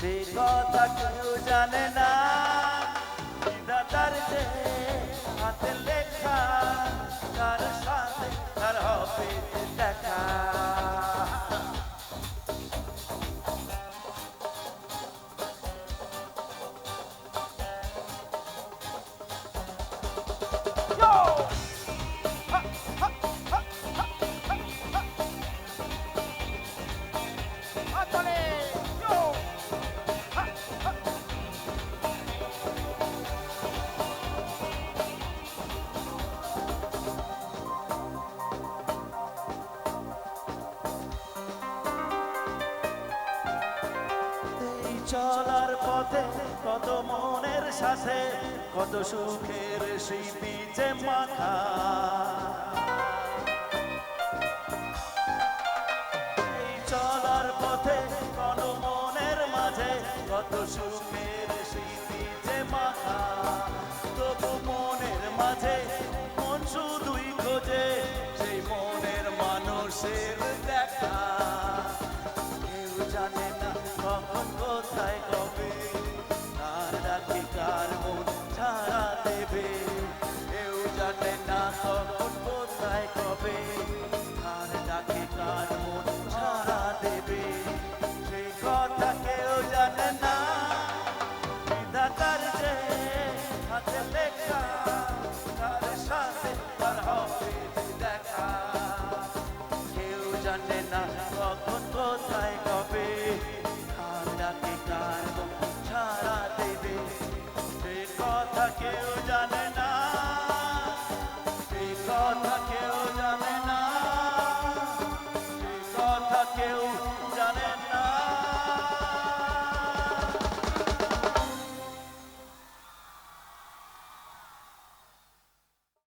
সে কথা কেউ জানে না। চলার পথে কত মনের সাথে, কত সুখের স্মৃতি যে মাখা। চলার পথে কত মনের মাঝে, কত সুখের স্মৃতি যে মাখা। তবু মনের মাঝে ডাকে কার মন ছাড়া দেবে। কেউ জানে না কখন কোথায় কবে। কথা কেউ জানে না। সে কথা কেউ জানে না। সে কথা কেউ